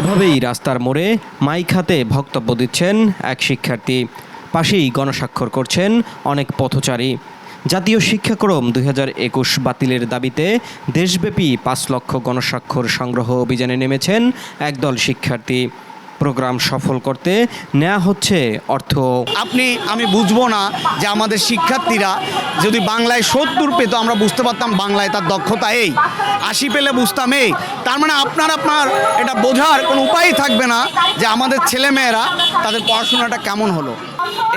এভাবেই রাস্তার মোড়ে মাইক হাতে বক্তব্য দিচ্ছেন এক শিক্ষার্থী। পাশেই গণস্বাক্ষর করছেন অনেক পথচারী। জাতীয় শিক্ষাক্রম দুই হাজার একুশ বাতিলের দাবিতে দেশব্যাপী পাঁচ লক্ষ গণস্বাক্ষর সংগ্রহ অভিযানে নেমেছেন একদল শিক্ষার্থী। প্রোগ্রাম সফল করতে নেওয়া হচ্ছে অর্থ। আপনি, আমি বুঝব না যে আমাদের শিক্ষার্থীরা যদি বাংলায় সত্তর পেত, আমরা বুঝতে পারতাম বাংলায় তার দক্ষতা এই, আশি পেলে বুঝতাম এই। তার মানে আপনার আপনার এটা বোঝার কোনো উপায়ই থাকবে না যে আমাদের ছেলেমেয়েরা তাদের পড়াশোনাটা কেমন হলো।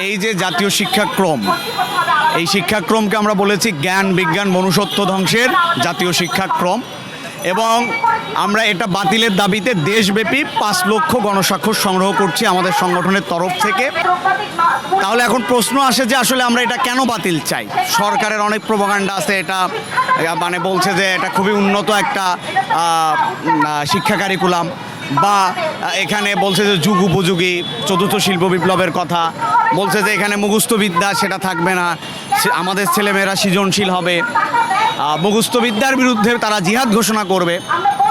এই যে জাতীয় শিক্ষাক্রম, এই শিক্ষাক্রমকে আমরা বলেছি জ্ঞান, বিজ্ঞান, মনুষ্যত্ব ধ্বংসের জাতীয় শিক্ষাক্রম। এবং আমরা এটা বাতিলের দাবিতে দেশব্যাপী পাঁচ লক্ষ গণস্বাক্ষর সংগ্রহ করছি আমাদের সংগঠনের তরফ থেকে। তাহলে এখন প্রশ্ন আসে যে আসলে আমরা এটা কেন বাতিল চাই? সরকারের অনেক প্রোপাগান্ডা আছে, এটা মানে বলছে যে এটা খুবই উন্নত একটা শিক্ষা কারিকুলাম বা এখানে বলছে যে যুগ উপযোগী, চতুর্থ শিল্প বিপ্লবের কথা। বলছে যে এখানে মুখস্থ বিদ্যা সেটা থাকবে না আমাদের ছেলেমেয়েরা সৃজনশীল হবে। আহ, মুখস্থ বিদ্যার বিরুদ্ধে তারা জিহাদ ঘোষণা করবে।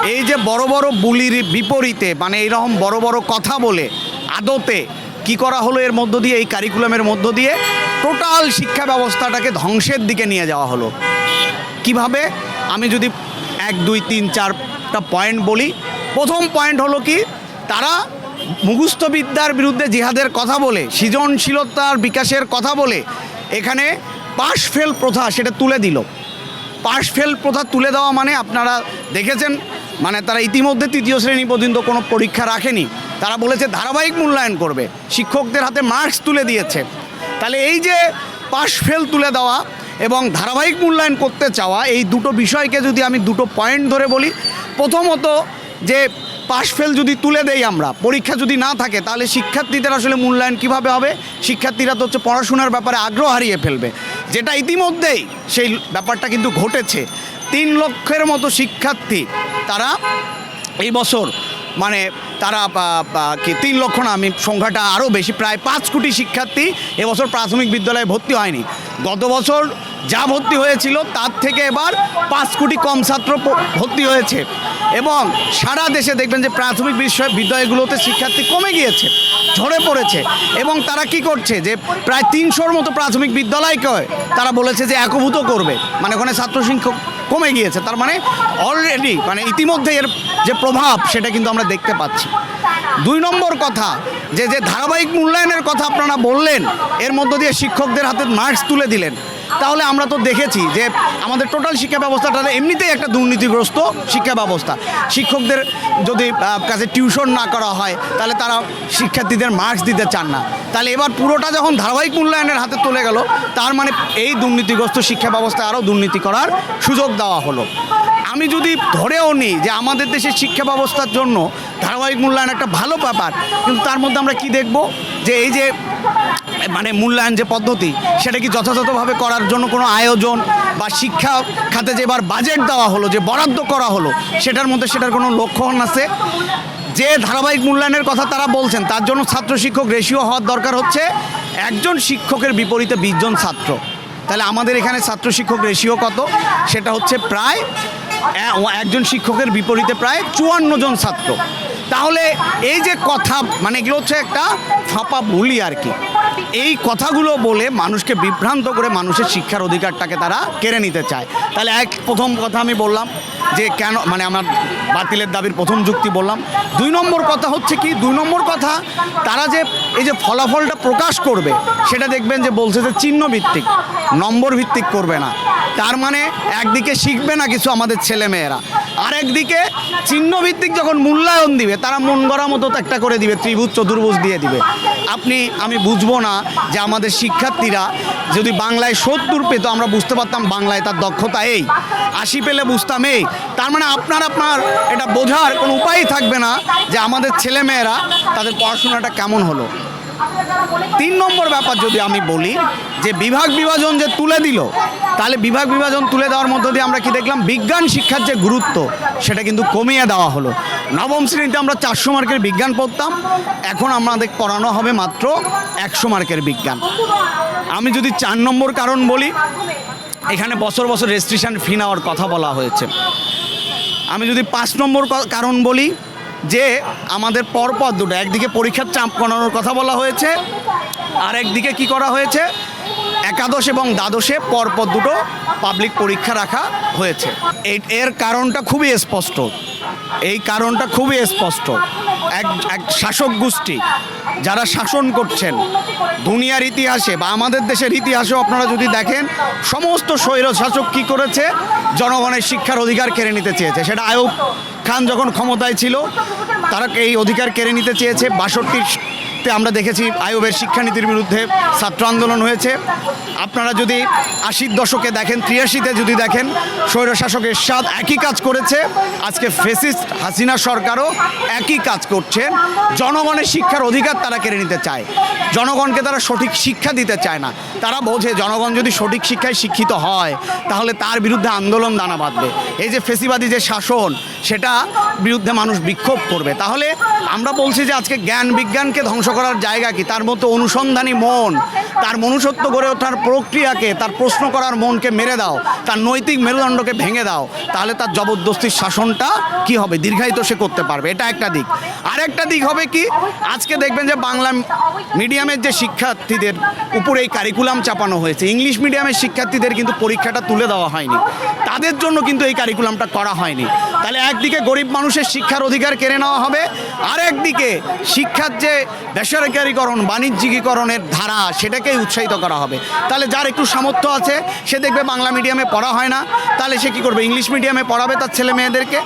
এই যে বড় বড় বুলির বিপরীতে মানে এইরকম বড় বড় কথা বলে আদতে কি করা হলো এর মধ্য দিয়ে এই কারিকুলামের মধ্য দিয়ে টোটাল শিক্ষা ব্যবস্থাটাকে ধ্বংসের দিকে নিয়ে যাওয়া হলো। কীভাবে? আমি যদি এক দুই তিন চারটা পয়েন্ট বলি প্রথম পয়েন্ট হলো কি তারা মুখস্থবিদ্যার বিরুদ্ধে জিহাদের কথা বলে সৃজনশীলতার বিকাশের কথা বলে এখানে পাশ ফেল প্রথা সেটা তুলে দিল। পাশ ফেল প্রথা তুলে দেওয়া মানে আপনারা দেখেছেন মানে তারা ইতিমধ্যে তৃতীয় শ্রেণি পর্যন্ত কোনো পরীক্ষা রাখেনি। তারা বলেছে ধারাবাহিক মূল্যায়ন করবে, শিক্ষকদের হাতে মার্কস তুলে দিয়েছে। তাহলে এই যে পাশ ফেল তুলে দেওয়া এবং ধারাবাহিক মূল্যায়ন করতে চাওয়া, এই দুটো বিষয়কে যদি আমি দুটো পয়েন্ট ধরে বলি, প্রথমত যে পাশ ফেল যদি তুলে দেই আমরা, পরীক্ষা যদি না থাকে, তাহলে শিক্ষার্থীদের আসলে মূল্যায়ন কীভাবে হবে? শিক্ষার্থীরা তো হচ্ছে পড়াশোনার ব্যাপারে আগ্রহ হারিয়ে ফেলবে। যেটা ইতিমধ্যেই সেই ব্যাপারটা কিন্তু ঘটেছে। তিন লক্ষের মতো শিক্ষার্থী তারা এই বছর মানে তারা কি, তিন লক্ষ না, আমি সংখ্যাটা আরও বেশি, প্রায় পাঁচ কোটি শিক্ষার্থী এবছর প্রাথমিক বিদ্যালয়ে ভর্তি হয়নি। গত বছর যা ভর্তি হয়েছিল তার থেকে এবার পাঁচ কোটি কম ছাত্র ভর্তি হয়েছে। এবং সারা দেশে দেখবেন যে প্রাথমিক বিদ্যালয়গুলোতে শিক্ষার্থী কমে গিয়েছে, ঝরে পড়েছে। এবং তারা কি করছে যে প্রায় তিনশোর মতো প্রাথমিক বিদ্যালয়কে তারা বলেছে যে একভূত করবে। মানে ওখানে ছাত্র শিক্ষক কমে গিয়েছে। তার মানে অলরেডি মানে ইতিমধ্যে এর যে প্রভাব সেটা কিন্তু আমরা দেখতে পাচ্ছি। দুই নম্বর কথা, যে যে ধারাবাহিক মূল্যায়নের কথা আপনারা বললেন, এর মধ্য দিয়ে শিক্ষকদের হাতে মার্কস তুলে দিলেন। তাহলে আমরা তো দেখেছি যে আমাদের টোটাল শিক্ষা ব্যবস্থাটা এমনিতেই একটা দুর্নীতিগ্রস্ত শিক্ষা ব্যবস্থা। শিক্ষকদের যদি কাছে টিউশন না করা হয়, তাহলে তারা শিক্ষার্থীদের মার্কস দিতে চান না। তাহলে এবার পুরোটা যখন ধারাবাহিক মূল্যায়নের হাতে তুলে গেল, তার মানে এই দুর্নীতিগ্রস্ত শিক্ষা ব্যবস্থায় আরও দুর্নীতি করার সুযোগ দেওয়া হলো। আমি যদি ধরেও নিই যে আমাদের দেশের শিক্ষা ব্যবস্থার জন্য ধারাবাহিক মূল্যায়ন একটা ভালো ব্যাপার, কিন্তু তার মধ্যে আমরা কি দেখব? যে এই যে মানে মূল্যায়ন যে পদ্ধতি, সেটা কি যথাযথভাবে করার জন্য কোনো আয়োজন বা শিক্ষা খাতে যে এবার বাজেট দেওয়া হলো, যে বরাদ্দ করা হলো, সেটার মধ্যে সেটার কোনো লক্ষণ আছে? যে ধারাবাহিক মূল্যায়নের কথা তারা বলছেন, তার জন্য ছাত্র শিক্ষক রেশিও হওয়ার দরকার হচ্ছে। একজন শিক্ষকের বিপরীতে বিশজন ছাত্র। তাহলে আমাদের এখানে ছাত্র শিক্ষক রেশিও কত? সেটা হচ্ছে প্রায় একজন শিক্ষকের বিপরীতে প্রায় চুয়ান্ন জন ছাত্র। তাহলে এই যে কথা মানে এগুলো হচ্ছে একটা ফাঁপা বলি আর কি। এই কথাগুলো বলে মানুষকে বিভ্রান্ত করে মানুষের শিক্ষার অধিকারটাকে তারা কেড়ে নিতে চায়। তাহলে এক প্রথম কথা আমি বললাম যে কেন মানে আমার বাতিলের দাবির প্রথম যুক্তি বললাম। দুই নম্বর কথা হচ্ছে কি, দুই নম্বর কথা, তারা যে এই যে ফলাফলটা প্রকাশ করবে, সেটা দেখবেন যে বলছে যে চিহ্ন ভিত্তিক নম্বর ভিত্তিক করবে না। তার মানে একদিকে শিখবে না কিছু আমাদের ছেলেমেয়েরা। আর একদিকে চিহ্ন ভিত্তিক যখন মূল্যায়ন দিবে, তারা মন গড়া মতো একটা করে দিবে, ত্রিভুজ, চতুর্ভুজ দিয়ে দিবে। আপনি, আমি বুঝব না যে আমাদের শিক্ষার্থীরা যদি বাংলায় সত্তর পেত, আমরা বুঝতে পারতাম বাংলায় তার দক্ষতা এই, আশি পেলে বুঝতাম এই। তার মানে আপনার আপনার এটা বোঝার কোনো উপায়ই থাকবে না যে আমাদের ছেলেমেয়েরা তাদের পড়াশোনাটা কেমন হলো। তিন নম্বর ব্যাপার যদি আমি বলি, যে বিভাগ বিভাজন যে তুলে দিল, তাহলে বিভাগ বিভাজন তুলে দেওয়ার মধ্য দিয়ে আমরা কি দেখলাম? বিজ্ঞান শিক্ষার যে গুরুত্ব, সেটা কিন্তু কমিয়ে দেওয়া হলো। নবম শ্রেণীতে আমরা চারশো মার্কের বিজ্ঞান পড়তাম, এখন আমাদের পড়ানো হবে মাত্র একশো মার্কের বিজ্ঞান। আমি যদি চার নম্বর কারণ বলি, এখানে বছর বছর রেজিস্ট্রেশন ফি নেওয়ার কথা বলা হয়েছে। আমি যদি পাঁচ নম্বর কারণ বলি যে আমাদের পরপর দুটো, একদিকে পরীক্ষার চাপ কমানোর কথা বলা হয়েছে আর একদিকে কি করা হয়েছে? একাদশ এবং দ্বাদশে পরপর দুটো পাবলিক পরীক্ষা রাখা হয়েছে। এর কারণটা খুবই স্পষ্ট। এই কারণটা খুবই স্পষ্ট। এক এক শাসক গোষ্ঠী যারা শাসন করছেন, দুনিয়ার ইতিহাসে বা আমাদের দেশের ইতিহাসেও আপনারা যদি দেখেন, সমস্ত স্বৈর শাসক কী করেছে? জনগণের শিক্ষার অধিকার কেড়ে নিতে চেয়েছে। সেটা আয়ুব খান যখন ক্ষমতায় ছিল, তারা এই অধিকার কেড়ে নিতে চেয়েছে। বাষট্টির তে আমরা দেখেছি আয়ুবের শিক্ষানীতির বিরুদ্ধে ছাত্র আন্দোলন হয়েছে। আপনারা যদি আশির দশকে দেখেন, ত্রিয়াশিতে যদি দেখেন, স্বৈরশাসকের সাথ একই কাজ করেছে। আজকে ফেসিস্ট হাসিনা সরকারও একই কাজ করছেন জনগণের শিক্ষার অধিকার তারা কেড়ে নিতে চায়। জনগণকে তারা সঠিক শিক্ষা দিতে চায় না। তারা বোঝে, জনগণ যদি সঠিক শিক্ষায় শিক্ষিত হয়, তাহলে তার বিরুদ্ধে আন্দোলন দানা বাঁধবে। এই যে ফেসিবাদী যে শাসন সেটা বিরুদ্ধে মানুষ বিক্ষোভ করবে। তাহলে আমরা বলছি যে আজকে জ্ঞান বিজ্ঞানকে ধ্বংস করার জায়গা কি? তার মতো অনুসন্ধানী মন, তার মনুষ্যত্ব গড়ে ওঠার প্রক্রিয়াকে, তার প্রশ্ন করার মনকে মেরে দাও, তার নৈতিক মেরুদণ্ডকে ভেঙে দাও, তাহলে তার জবরদস্তির শাসনটা কি হবে? দীর্ঘায়িত সে করতে পারবে। এটা একটা দিক। আরেকটা দিক হবে কি? আজকে দেখবেন যে বাংলা মিডিয়ামের যে শিক্ষার্থীদের উপরে এই কারিকুলাম চাপানো হয়েছে, ইংলিশ মিডিয়ামের শিক্ষার্থীদের কিন্তু পরীক্ষাটা তুলে দেওয়া হয়নি। তাদের জন্য কিন্তু এই কারিকুলামটা করা হয়নি। তাহলে একদিকে গরিব মানুষের শিক্ষার অধিকার কেড়ে নেওয়া হবে আর একদিকে শিক্ষার যে বেসরকারীকরণ, বাণিজ্যিকীকরণের ধারা, সেটাকেই উৎসাহিত করা হবে। তাহলে যার একটু সামর্থ্য আছে, সে দেখবে বাংলা মিডিয়ামে পড়া হয় না। তাহলে সে কী করবে? ইংলিশ মিডিয়ামে পড়াবে তার ছেলে মেয়েদেরকে?